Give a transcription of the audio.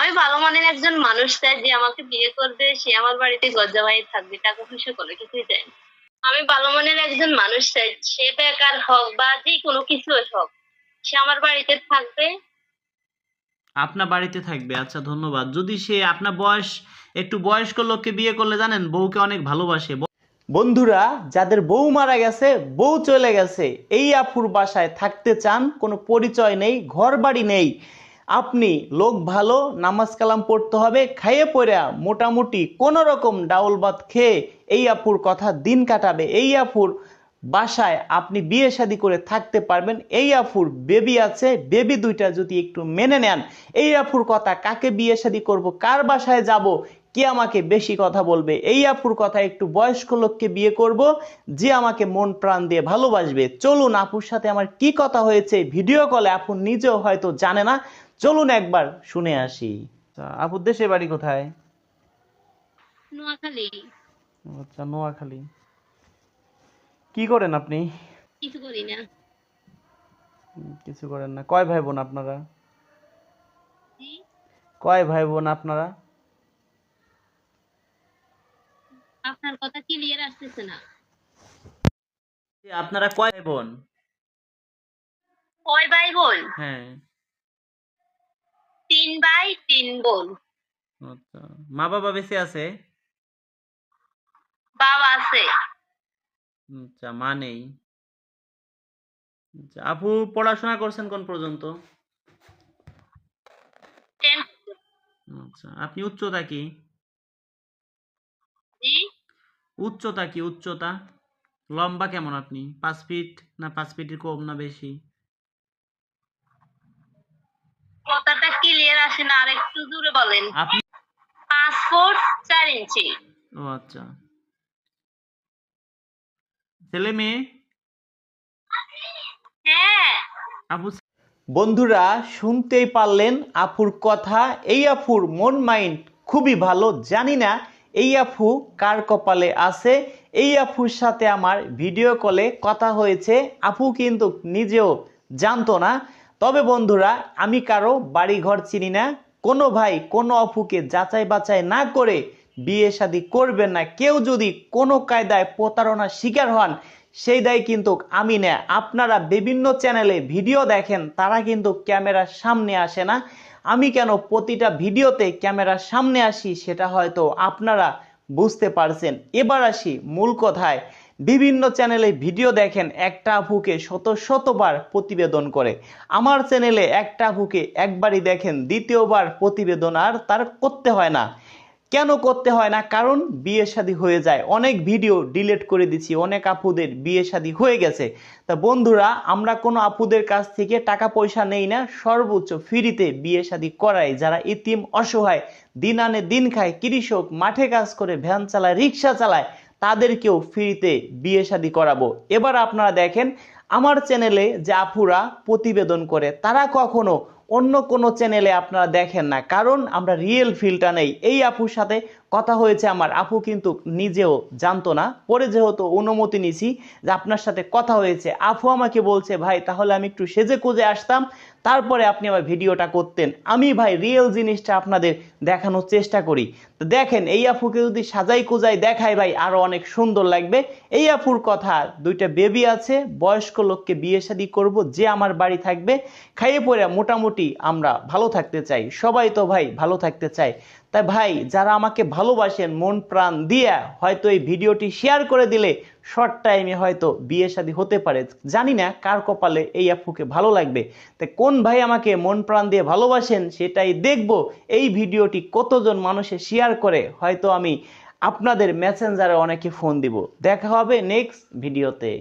আমি ভালো মানের একজন মানুষ চাই যে আমাকে বিয়ে করবে সে আমার বাড়িতে গজ্জাবাই থাকবে টাকা পয়সা কোনো কিছুই চাই না। আমি ভালো মানের একজন মানুষ চাই সে বেকার হোক বা যে কোনো কিছু হোক সে আমার বাড়িতে থাকবে। আপনার বাড়িতে থাকবে আচ্ছা ধন্যবাদ। যদি সে আপনার বয়স একটু বয়স্ক লোককে বিয়ে করলে জানেন বউকে অনেক ভালোবাসে। বন্ধুরা যাদের বউ মারা গেছে বউ চলে গেছে এই আফুর বাসায় থাকতে চান কোনো পরিচয় নেই ঘর বাড়ি নেই আপনি লোক ভালো, নামাজ কালাম পড়তে হবে, খাইয়ে পড়া মোটামুটি কোনো রকম ডাউল ভাত খেয়ে এই আপুর কথা দিন কাটাবে। এই আপুর বাসায় আপনি বিয়ে শাদি করে থাকতে পারবেন। এই আফুর বেবি আছে, বেবি দুইটা যদি একটু মেনে নেন। এই আফুর কথা কাকে বিয়ে শাদি করব, কার বাসায় যাব কে আমাকে বেশি কথা বলবে? এই আফুর কথা একটু বয়স্ক লোককে বিয়ে করব যে আমাকে মন প্রাণ দিয়ে ভালোবাসবে। চলুন আপুর সাথে আমার কি কথা হয়েছে? ভিডিও কলে আপু নিজেও হয়তো জানে না। চলুন একবার শুনে আসি। আপুর দেশে বাড়ি কোথায়? নোয়াখালী। আচ্ছা নোয়াখালী। কি করেন আপনি? কিছু করি না। কিছু করেন না। কয় ভাই বোন আপনারা? কয় ভাই বোন আপনারা আপনার কথা ক্লিয়ার আসতেছে না। আপনারা কয় ভাই বোন কয় ভাই বোন হ্যাঁ। তিন ভাই তিন বোন। আচ্ছা। মা বাবা বেঁচে আছে? বাবা আছে। আচ্ছা মা নেই। আচ্ছা আপু পড়াশোনা করছেন কোন পর্যন্ত? আচ্ছা আপনি উচ্চতা কি? উচ্চতা কি উচ্চতা? লম্বা কেমন আপনি? পাঁচ ফিট না পাঁচ ফিটের কম না বেশি? কথাটা ক্লিয়ার আসে না আর একটু দূরে বলেন। আপনি পাঁচ ফুট চার ইঞ্চি। ও আচ্ছা। ছেলে মেয়ে? হ্যাঁ। আপু বন্ধুরা শুনতেই পারলেন আপুর কথা। এই আফুর মন মাইন্ড খুবই ভালো জানি না এই আফু কার কপালে আছে? এই আফুর সাথে আমার ভিডিও কলে কথা হয়েছে। আপু কিন্তু নিজেও জানতো না। তবে বন্ধুরা, আমি কারও বাড়ি ঘর চিনি না। কোনো ভাই কোনো অফুকে যাচাই বাছাই না করে বিয়ে শাদী করবেন না। কেউ যদি কোনো কায়দায় প্রতারণার শিকার হন, সেই দায় কিন্তু আমি না। আপনারা বিভিন্ন চ্যানেলে ভিডিও দেখেন, তারা কিন্তু ক্যামেরার সামনে আসে না। আমি কেন প্রতিটা ভিডিওতে ক্যামেরার সামনে আসি সেটা হয়তো আপনারা বুঝতে পারছেন। এবার আসি মূল কথায়। বিভিন্ন চ্যানেলে ভিডিও দেখেন একটা আপুকে শত শতবার প্রতিবেদন করে। আমার চ্যানেলে একটা আপুকে একবারই দেখেন, দ্বিতীয়বার প্রতিবেদন আর তার করতে হয় না। কেন করতে হয় না? কারণ বিয়ে শাদী হয়ে যায়। অনেক ভিডিও ডিলিট করে দিচ্ছি অনেক আপুদের বিয়ে শাদী হয়ে গেছে। তা বন্ধুরা, আমরা কোনো আপুদের কাছ থেকে টাকা পয়সা নেই না। সর্বোচ্চ ফ্রিতে বিয়ে শাদী করাই। যারা ইতিম অসহায়, দিন আনে দিন খায়, কৃষক, মাঠে কাজ করে, ভ্যান চালায়, রিক্সা চালায়, তাদেরকেও ফ্রিতে বিয়ে শাদী করাবো। এবার আপনারা দেখেন, আমার চ্যানেলে যে আপুরা প্রতিবেদন করে, তারা কখনো অন্য কোনো চ্যানেলে আপনারা দেখেন না। কারণ আমরা রিয়েল ফিলটা নেই। এই আপুর সাথে কথা হয়েছে আমার। আপু কিন্তু নিজেও জানতো না। পরে যেহেতু অনুমতি নিছি যে আপনার সাথে কথা হয়েছে, আপু আমাকে বলছে, ভাই, তাহলে আমি একটু সেজে কুজে আসতাম। তারপরে আপনি আমার ভিডিওটা করতেন। আমি, ভাই রিয়েল জিনিসটা আপনাদের দেখানোর চেষ্টা করি। তো দেখেন, এই আপুকে যদি সাজাই কুজাই দেখায়, ভাই, আরও অনেক সুন্দর লাগবে। এই আপুর কথা, দুইটা বেবি আছে। বয়স্ক লোককে বিয়ে শাদি করব, যে আমার বাড়ি থাকবে। খাইয়ে পড়ে মোটামুটি আমরা ভালো থাকতে চাই, সবাই তো ভাই ভালো থাকতে চাই তাই ভাই, যারা আমাকে ভালোবাসেন, মন প্রাণ দিয়ে হয়তো এই ভিডিওটি শেয়ার করে দিলে শর্ট টাইমে হয়তো বিয়ে শাদী হতে পারে। জানি না কার কপালে এই আপুকে ভালো লাগবে। তাই কোন ভাই আমাকে মন প্রাণ দিয়ে ভালোবাসেন সেটাই দেখব। এই ভিডিওটি কতজন মানুষে শেয়ার করে, হয়তো আমি আপনাদের মেসেঞ্জারে অনেকে ফোন দিব। দেখা হবে নেক্সট ভিডিওতে